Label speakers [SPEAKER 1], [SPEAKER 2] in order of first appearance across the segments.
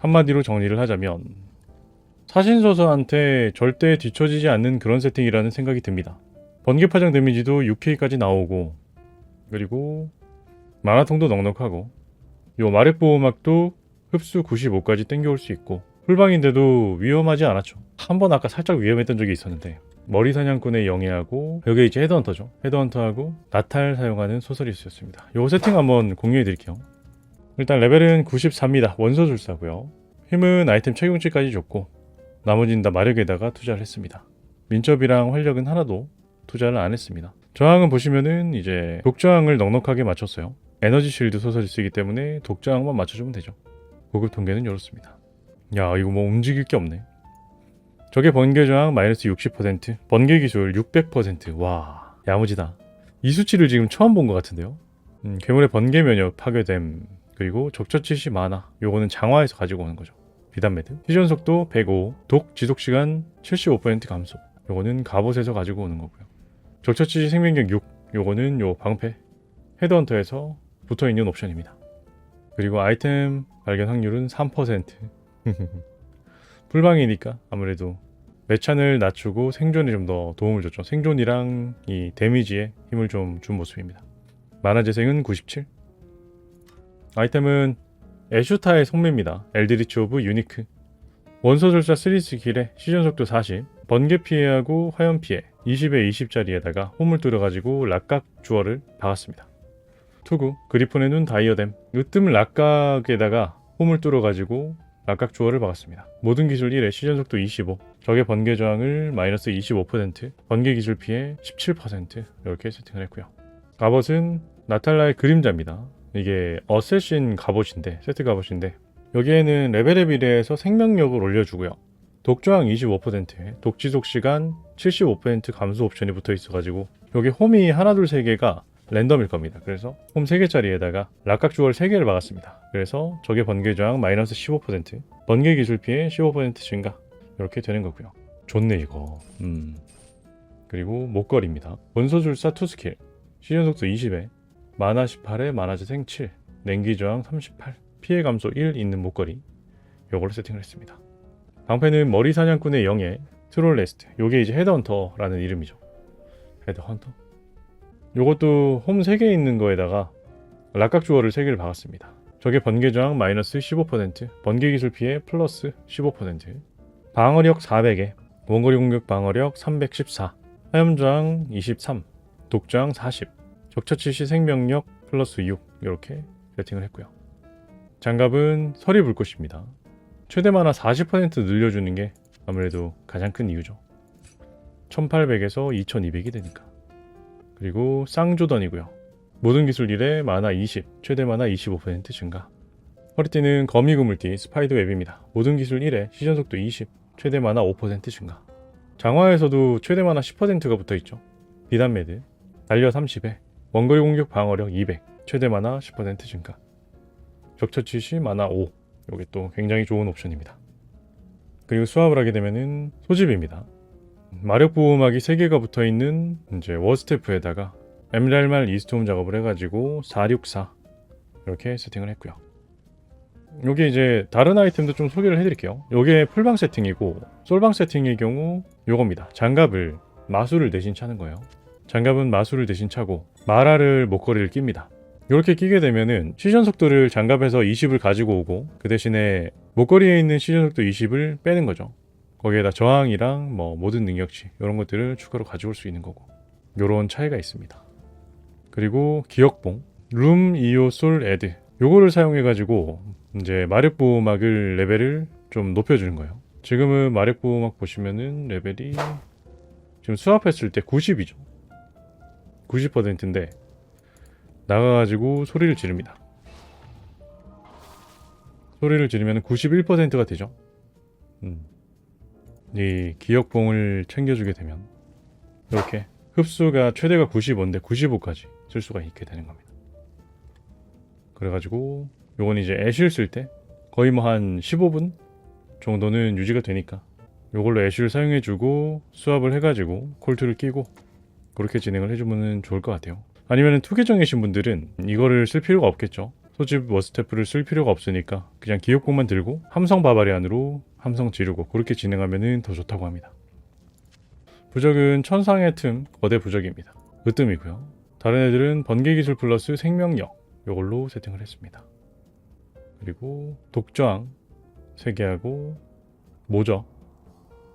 [SPEAKER 1] 한마디로 정리를 하자면 사신소서한테 절대 뒤처지지 않는 그런 세팅이라는 생각이 듭니다. 번개 파장 데미지도 6K까지 나오고 그리고 마라통도 넉넉하고 요 마력 보호막도 흡수 95까지 땡겨올 수 있고 풀방인데도 위험하지 않았죠. 한 번 아까 살짝 위험했던 적이 있었는데 머리 사냥꾼의 영예하고 여기 이제 헤드헌터죠. 헤드헌터하고 나탈 사용하는 소설이었습니다. 요 세팅 한번 공유해 드릴게요. 일단 레벨은 94입니다. 원소술사고요. 힘은 아이템 착용치까지 좋고 나머지는 다 마력에다가 투자를 했습니다. 민첩이랑 활력은 하나도 투자를 안 했습니다. 저항은 보시면은 이제 독저항을 넉넉하게 맞췄어요. 에너지 쉴드 소설이 쓰기 때문에 독저항만 맞춰주면 되죠. 고급 통계는 이렇습니다. 야 이거 뭐 움직일 게 없네. 적의 번개 저항 마이너스 60%, 번개 기술 600%. 와 야무지다. 이 수치를 지금 처음 본 것 같은데요. 음, 괴물의 번개 면역 파괴됨 그리고 적처치시 만화 요거는 장화에서 가지고 오는 거죠. 비단 매드 시전 속도 105, 독 지속 시간 75% 감소. 요거는 갑옷에서 가지고 오는 거고요. 적처치시 생명력 6, 요거는 요 방패 헤드헌터에서 붙어 있는 옵션입니다. 그리고 아이템 발견 확률은 3%. 풀방이니까 아무래도 매찬을 낮추고 생존에 좀 더 도움을 줬죠. 생존이랑 이 데미지에 힘을 좀 준 모습입니다. 만화 재생은 97. 아이템은 에슈타의 성매입니다. 엘드리치 오브 유니크. 원소술사 3스킬에 시전 속도 40, 번개 피해하고 화염 피해 20에 20짜리에다가 홈을 뚫어가지고 락각 주얼을 박았습니다. 투구 그리폰의 눈 다이어뎀 으뜸 락각에다가 홈을 뚫어가지고 락각 주얼을 박았습니다. 모든 기술 1에 시전 속도 25, 적의 번개 저항을 마이너스 25%, 번개 기술 피해 17% 이렇게 세팅을 했고요. 갑옷은 나탈라의 그림자입니다. 이게 어쌔신 갑옷인데 세트 갑옷인데 여기에는 레벨에 비례해서 생명력을 올려주고요. 독저항 25%에 독지속 시간 75% 감소 옵션이 붙어 있어가지고 여기 홈이 하나 둘 세 개가 랜덤일 겁니다. 그래서 홈 3개짜리에다가 락각 주얼 3개를 박았습니다. 그래서 적의 번개 저항 마이너스 15%, 번개 기술 피해 15% 증가 이렇게 되는 거고요. 좋네 이거. 음. 그리고 목걸이입니다. 원소술사 투스킬 시전 속도 20에 만화 18에 만화 재생 7, 냉기 저항 38, 피해 감소 1 있는 목걸이 요걸로 세팅을 했습니다. 방패는 머리 사냥꾼의 영예 트롤 레스트 요게 이제 헤드헌터라는 이름이죠. 헤드헌터 요것도 홈 3개 있는 거에다가 락각 주얼을 3개를 박았습니다. 적의 번개 저항 마이너스 15%, 번개 기술 피해 플러스 15%, 방어력 400에, 원거리 공격 방어력 314, 화염 저항 23, 독 저항 40, 적처치 시 생명력 플러스 6 이렇게 세팅을 했고요. 장갑은 서리 불꽃입니다. 최대 만화 40% 늘려주는 게 아무래도 가장 큰 이유죠. 1800에서 2200이 되니까. 그리고 쌍조던이고요. 모든 기술 1에 만화 20, 최대 만화 25% 증가. 허리띠는 거미 그물띠 스파이더 웹입니다. 모든 기술 1에 시전 속도 20, 최대 만화 5% 증가. 장화에서도 최대 만화 10%가 붙어 있죠. 비단 매드, 달려 30에 원거리 공격 방어력 200, 최대 만화 10% 증가. 적처치 시 만화 5. 이게 또 굉장히 좋은 옵션입니다. 그리고 수압을 하게 되면은 소집입니다. 마력 보호막이 3개가 붙어 있는 이제 워스테프에다가 에메랄말 이스톰 작업을 해가지고 464 이렇게 세팅을 했고요. 요게 이제 다른 아이템도 좀 소개를 해드릴게요. 요게 풀방 세팅이고 솔방 세팅의 경우 요겁니다. 장갑을 마술을 대신 차는 거예요. 장갑은 마술을 대신 차고 마라를 목걸이를 낍니다. 이렇게 끼게 되면은 시전 속도를 장갑에서 20을 가지고 오고 그 대신에 목걸이에 있는 시전 속도 20을 빼는 거죠. 거기에다 저항이랑 뭐 모든 능력치 이런 것들을 추가로 가져올 수 있는 거고 요런 차이가 있습니다. 그리고 기억봉 룸 이오 솔 에드 요거를 사용해 가지고 이제 마력 보호막을 레벨을 좀 높여주는 거예요. 지금은 마력 보호막 보시면은 레벨이 지금 수압했을 때 90이죠. 90%인데 나가가지고 소리를 지릅니다. 소리를 지르면 91%가 되죠. 음. 이 기억봉을 챙겨주게 되면 이렇게 흡수가 최대가 95인데 95까지 쓸 수가 있게 되는 겁니다. 그래가지고 요건 이제 애쉬를 쓸 때 거의 뭐 한 15분 정도는 유지가 되니까 요걸로 애쉬를 사용해주고 수압을 해가지고 콜트를 끼고 그렇게 진행을 해주면 좋을 것 같아요. 아니면 투 계정이신 분들은 이거를 쓸 필요가 없겠죠. 소집 워스테프를 쓸 필요가 없으니까 그냥 기억봉만 들고 함성 바바리안으로 함성 지르고 그렇게 진행하면 더 좋다고 합니다. 부적은 천상의 틈 거대 부적입니다. 으뜸이고요. 다른 애들은 번개 기술 플러스 생명력 요걸로 세팅을 했습니다. 그리고 독저항 3개 하고 모저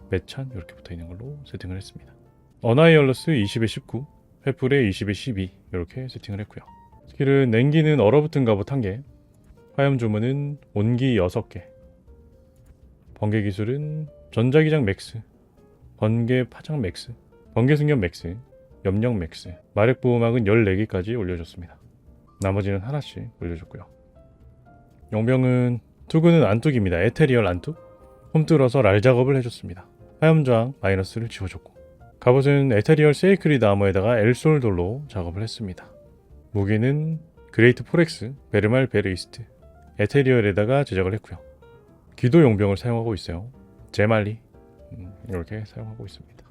[SPEAKER 1] 매찬 이렇게 붙어 있는 걸로 세팅을 했습니다. 어나이얼러스 20에 19, 횃불에 20에 12 이렇게 세팅을 했고요. 스킬은 냉기는 얼어붙은 갑옷 1개, 화염 주문은 온기 6개, 번개 기술은 전자기장 맥스, 번개 파장 맥스, 번개 승격 맥스, 염력 맥스, 마력 보호막은 14개까지 올려줬습니다. 나머지는 하나씩 올려줬고요. 용병은 투구는 안뚝입니다. 에테리얼 안뚝. 홈뚫어서 랄 작업을 해줬습니다. 화염저항 마이너스를 지워줬고 갑옷은 에테리얼 세이크리드 아머에다가 엘솔돌로 작업을 했습니다. 무기는 그레이트 포렉스 베르말 베르이스트 에테리얼에다가 제작을 했고요. 기도 용병을 사용하고 있어요. 제말리 음, 이렇게 사용하고 있습니다.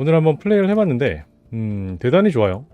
[SPEAKER 1] 오늘 한번 플레이를 해봤는데 음, 대단히 좋아요.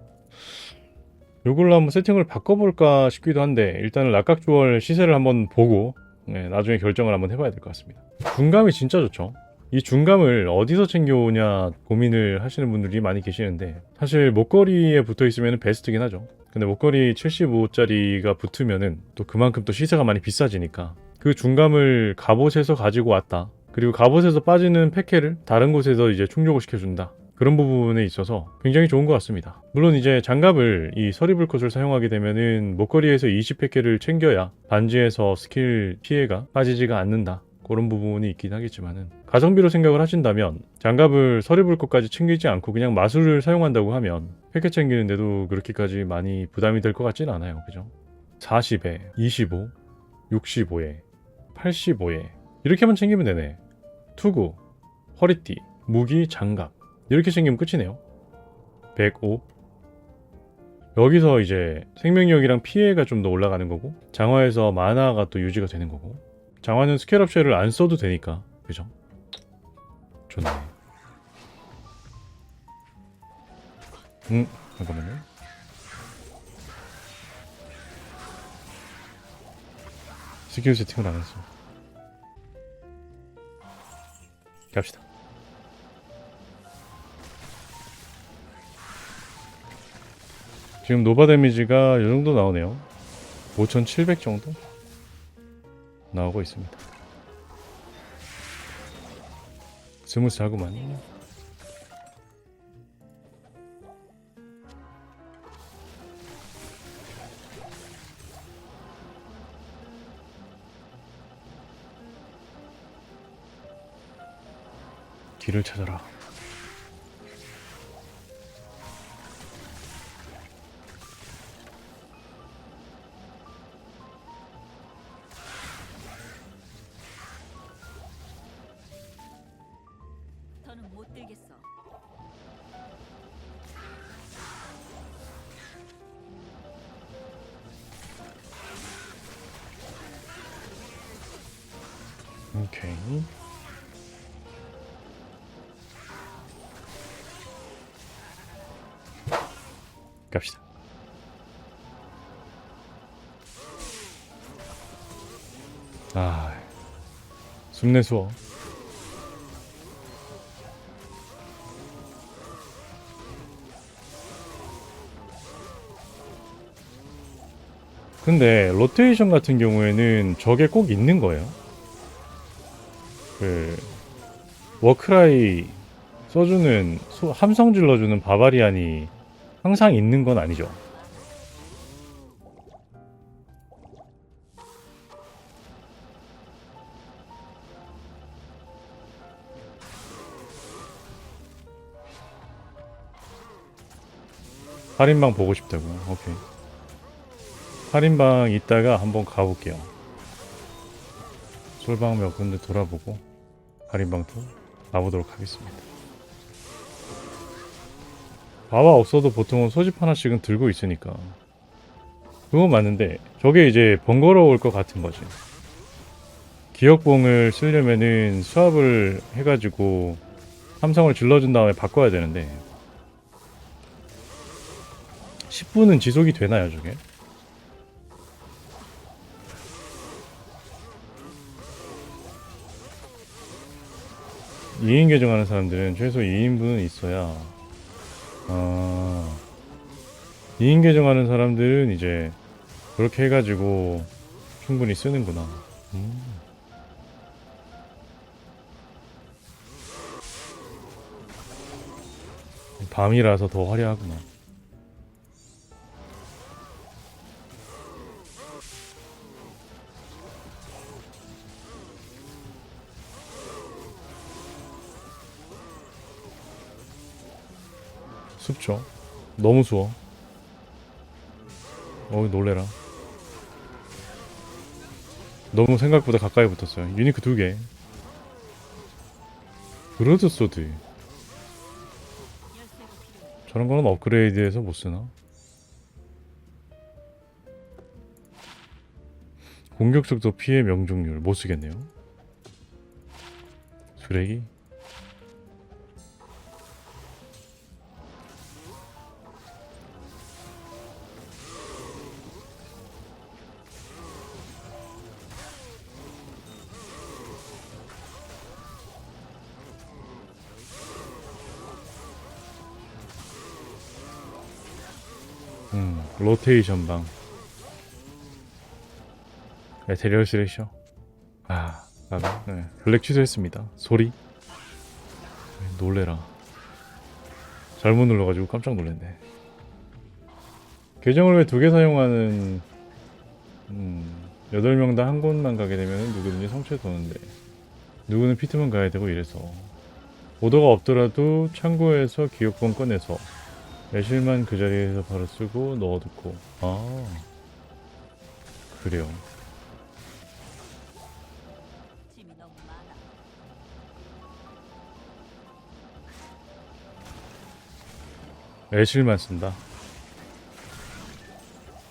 [SPEAKER 1] 요걸로 한번 세팅을 바꿔볼까 싶기도 한데 일단은 락각주얼 시세를 한번 보고 네, 나중에 결정을 한번 해봐야 될 것 같습니다. 중감이 진짜 좋죠. 이 중감을 어디서 챙겨오냐 고민을 하시는 분들이 많이 계시는데 사실 목걸이에 붙어 있으면 베스트긴 하죠. 근데 목걸이 75짜리가 붙으면은 또 그만큼 또 시세가 많이 비싸지니까 그 중감을 갑옷에서 가지고 왔다. 그리고 갑옷에서 빠지는 패케를 다른 곳에서 이제 충족을 시켜준다. 그런 부분에 있어서 굉장히 좋은 것 같습니다. 물론 이제 장갑을 이 서리불꽃을 사용하게 되면은 목걸이에서 20패케를 챙겨야 반지에서 스킬 피해가 빠지지가 않는다. 그런 부분이 있긴 하겠지만은 가성비로 생각을 하신다면 장갑을 서리불꽃까지 챙기지 않고 그냥 마술을 사용한다고 하면 패케 챙기는데도 그렇게까지 많이 부담이 될 것 같진 않아요. 그죠? 40에 25, 65에 85에 이렇게만 챙기면 되네. 투구, 허리띠, 무기, 장갑 이렇게 챙기면 끝이네요. 105 여기서 이제 생명력이랑 피해가 좀 더 올라가는 거고 장화에서 마나가 또 유지가 되는 거고 장화는 스케럽 쉘을 안 써도 되니까 그죠? 좋네. 음 잠깐만요. 스킬 세팅을 안 했어. 갑시다. 지금 노바 데미지가 이 정도 나오네요. 5700 정도 나오고 있습니다. 스무스하구만. 길을 찾아라. 오케이. 갑시다. 아, 숨내수어. 근데 로테이션 같은 경우에는 저게 꼭 있는 거예요. 그 워크라이 써주는 소- 함성 질러주는 바바리안이 항상 있는 건 아니죠. 할인방 보고 싶다고. 오케이. 할인방 있다가 한번 가볼게요. 솔방 몇 군데 돌아보고 할인방도 가보도록 하겠습니다. 바와 없어도 보통은 소집 하나씩은 들고 있으니까 그건 맞는데 저게 이제 번거로울 것 같은 거지. 기억봉을 쓰려면은 수압을 해가지고 삼성을 질러준 다음에 바꿔야 되는데 10분은 지속이 되나요 저게? 2인 계정하는 사람들은 최소 2인분은 있어야 아 2인 계정하는 사람들은 이제 그렇게 해가지고 충분히 쓰는구나 음. 밤이라서 더 화려하구나 습죠 너무 추워 어우 놀래라 너무 생각보다 가까이 붙었어요 유니크 두개 브로드 소드. 저런 거는 업그레이드해서 못 쓰나? 공격 속도 피해 명중률 못 쓰겠네요. 쓰레기? 로테이션 방. 에테리얼 스레셔. 아, 나가. 네, 블랙 취소했습니다. 소리. 네, 놀래라. 잘못 눌러가지고 깜짝 놀랐네. 계정을 왜 두 개 사용하는 음, 8명 다 한 곳만 가게 되면 누구든지 성취해 도는데 누구는 피트만 가야 되고 이래서 오더가 없더라도 창고에서 기억본 꺼내서 매실만 그 자리에서 바로 쓰고 넣어두고 아 그래요. 애실만 쓴다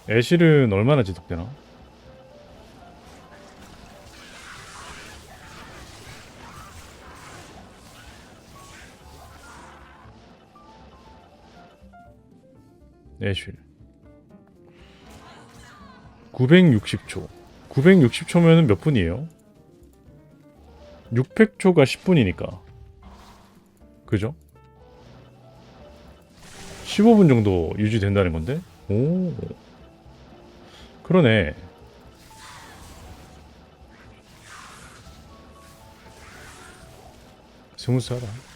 [SPEAKER 1] 애실은 얼마나 지속되나? 애실 960초 960초면은 몇 분이에요? 600초가 10분이니까 그죠? 15분 정도 유지된다는 건데? 오. 그러네. 스무스하다.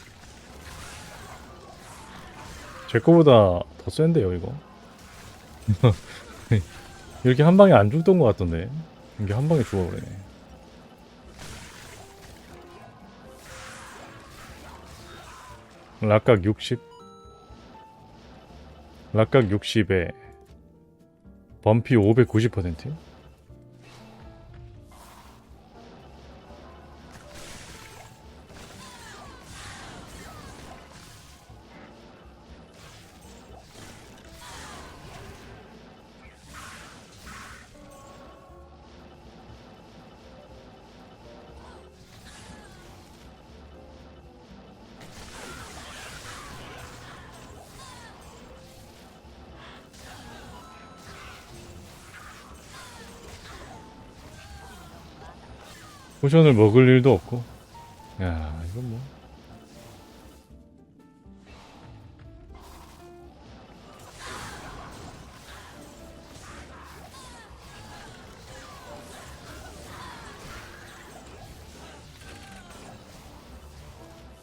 [SPEAKER 1] 제 거보다 더 센데요, 이거. 이렇게 한 방에 안 죽던 것 같던데. 이게 한 방에 죽어버리네. 락각 60. 락각 60에 범피 590%? 포션을 먹을 일도 없고. 야 이건 뭐.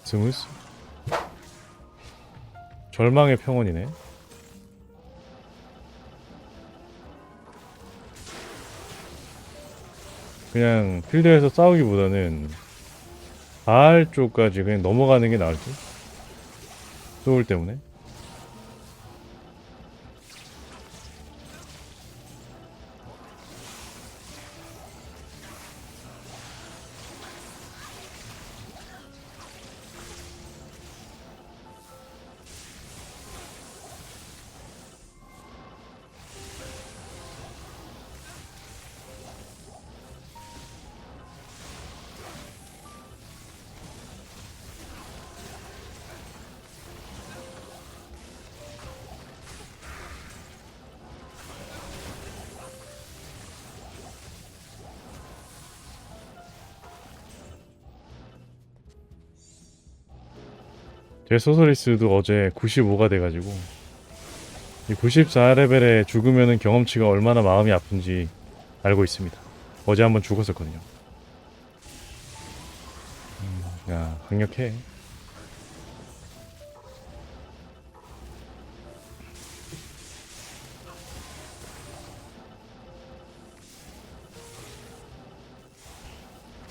[SPEAKER 1] 스무스 절망의 평온이네 그냥 필드에서 싸우기보다는 발 쪽까지 그냥 넘어가는 게 나을 듯. 소울 때문에. 제 소서리스도 어제 95가 돼가지고 이 94레벨에 죽으면은 경험치가 얼마나 마음이 아픈지 알고 있습니다. 어제 한번 죽었었거든요. 음, 야 강력해.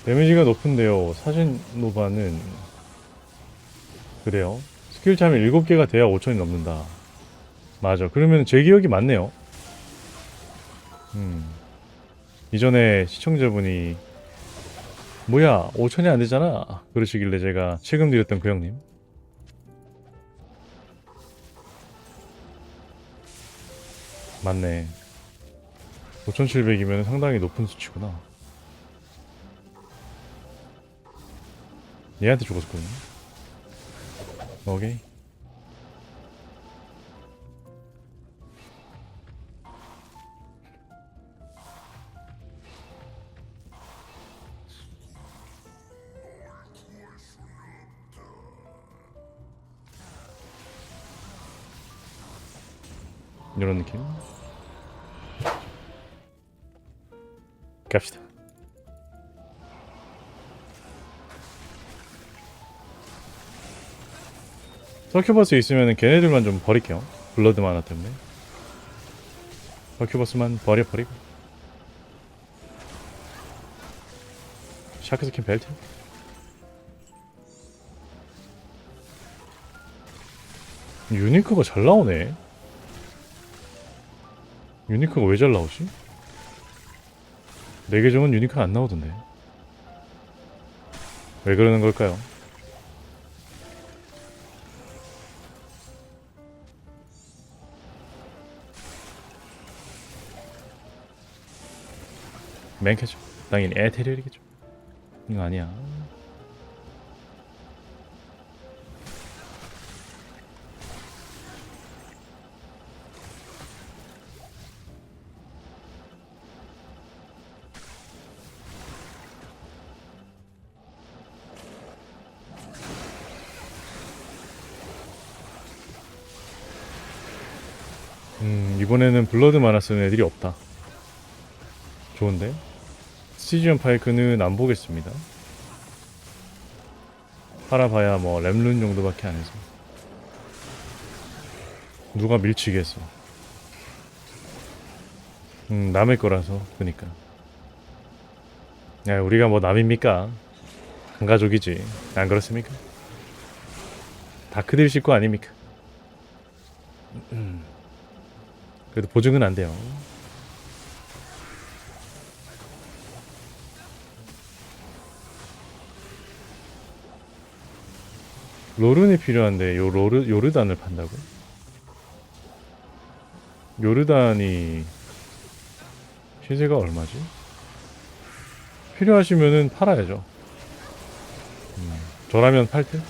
[SPEAKER 1] 데미지가 높은데요. 사진 노바는 그래요. 스킬 참이 7개가 돼야 5천이 넘는다. 맞아. 그러면 제 기억이 맞네요. 음. 이전에 시청자분이 뭐야 5천이 안 되잖아. 그러시길래 제가 최근 드렸던 그 형님. 맞네. 5,700이면 상당히 높은 수치구나. 얘한테 죽었었거든요. 오케이. 이런 느낌. 갑시다. 서큐버스 있으면 걔네들만 좀 버릴게요. 블러드 마나 때문에. 서큐버스만 버려 버리고. 샤크 스킨 벨트. 유니크가 잘 나오네. 유니크가 왜 잘 나오지? 내 계정은 유니크가 안 나오던데. 왜 그러는 걸까요? 맨캐죠. 당연히 에테리얼이겠죠. 이거 아니야. 음, 이번에는 블러드 만화 쓰는 애들이 없다. 좋은데? 시즈언 파이크는 안 보겠습니다. 팔아봐야 뭐 램룬 정도밖에 안 해서. 누가 밀치겠어. 음, 남의 거라서, 그니까. 야, 우리가 뭐 남입니까? 한 가족이지. 안 그렇습니까? 다크딜 식구 아닙니까? 음. 그래도 보증은 안 돼요. 로른이 필요한데 요 로르 요르단을 판다고? 요르단이 시세가 얼마지? 필요하시면은 팔아야죠. 음, 저라면 팔 듯?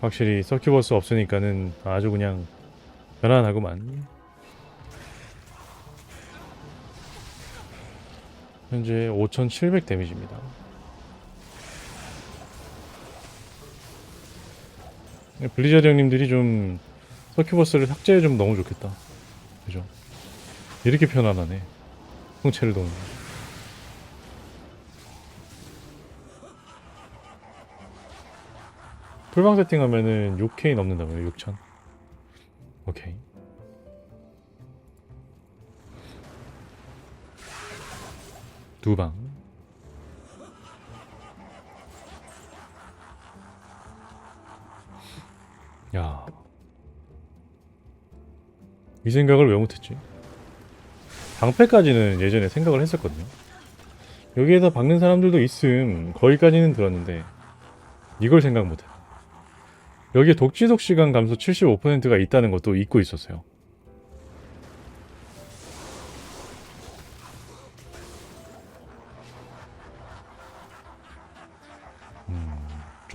[SPEAKER 1] 확실히 서큐버스 없으니까는 아주 그냥 편안하구만. 현재 5,700 데미지입니다. 블리자드 형님들이 좀 서큐버스를 삭제해 주면 너무 좋겠다. 그죠? 이렇게 편안하네. 홍채를 도는. 풀방 세팅하면은 6K 넘는다고요, 6,000. 오케이. 두 방. 야. 이 생각을 왜 못했지? 방패까지는 예전에 생각을 했었거든요. 여기에다 박는 사람들도 있음. 거기까지는 들었는데 이걸 생각 못해. 여기에 독지독 시간 감소 75%가 있다는 것도 잊고 있었어요.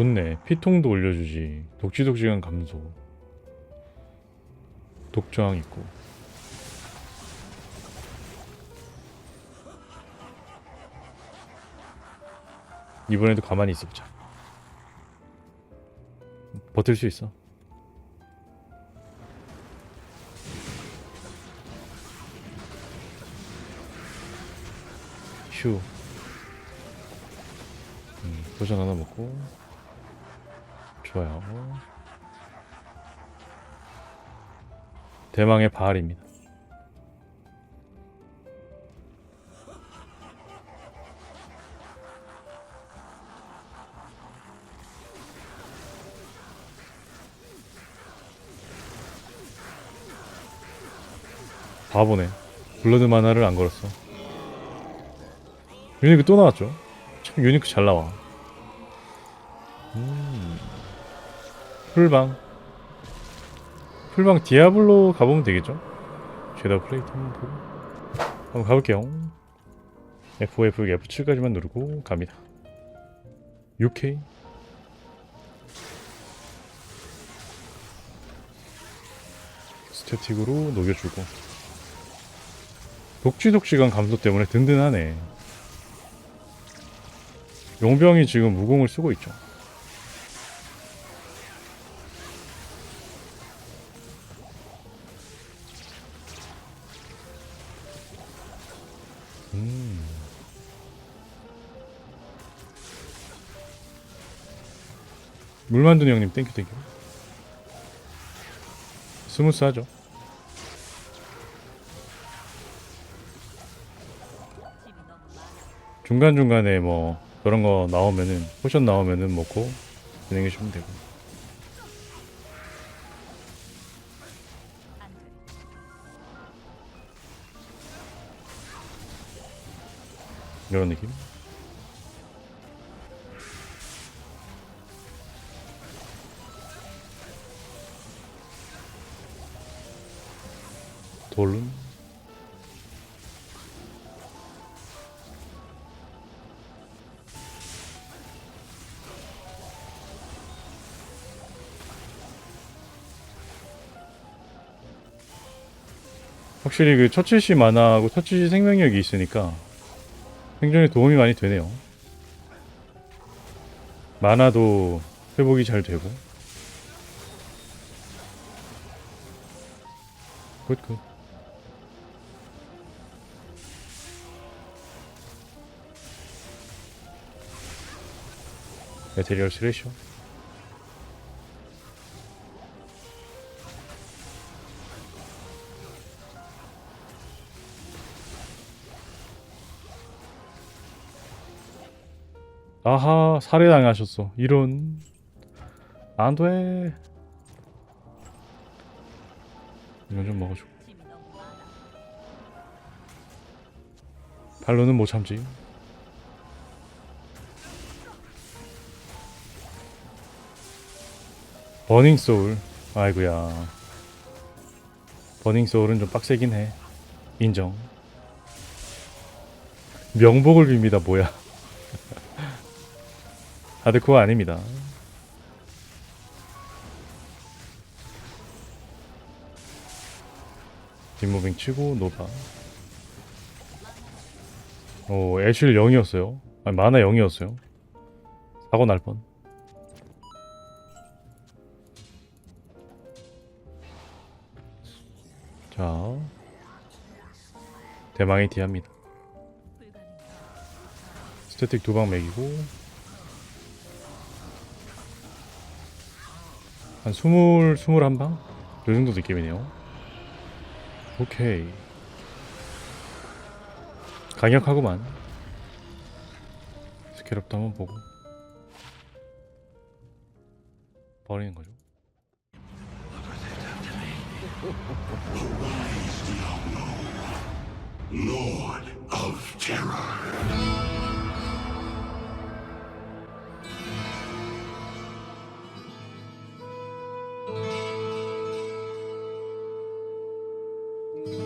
[SPEAKER 1] 좋네. 피통도 올려주지. 독지독 시간 감소. 독저항 있고. 이번에도 가만히 있어보자. 버틸 수 있어. 휴. 음, 도전 하나 먹고. 좋아요. 대망의 바알입니다. 바보네. 블러드 만화를 안 걸었어. 유니크 또 나왔죠? 참 유니크 잘 나와. 음. 풀방. 풀방 디아블로 가보면 되겠죠? 죄다 플레이트 한번 보고. 한번 가볼게요. F5, F6, F7까지만 누르고 갑니다. UK. 스태틱으로 녹여주고. 독지독 시간 감소 때문에 든든하네. 용병이 지금 무공을 쓰고 있죠. 물만두 형님 땡큐 땡큐. 스무스하죠.
[SPEAKER 2] 짐이 너무 많아.
[SPEAKER 1] 중간 중간에 뭐 그런 거 나오면은 포션 나오면은 먹고 진행해 주면 되고. 이런 느낌. 돌름. 확실히 그 처치시 만화하고 처치시 생명력이 있으니까 생존에 도움이 많이 되네요. 만화도 회복이 잘 되고. 굿굿. 메테리얼 스레이쇼. 아하 살해당하셨어 이런 안돼 이건 좀 먹어줘. 발로는 못 참지 버닝 소울. 아이고야. 버닝 소울은 좀 빡세긴 해. 인정. 명복을 빕니다 뭐야. 하드코어 아닙니다. 뒷무빙 치고 노바. 오 애쉬를 0이었어요. 아니 마나 0이었어요. 사고 날 뻔 자 대망의 디아입니다. 스태틱 두방 매기고 한 스물 스물 한 방? 요 정도 느낌이네요. 오케이 강력하구만. 스케럽도 한번 보고 버리는 거죠.
[SPEAKER 3] Lord of Terror.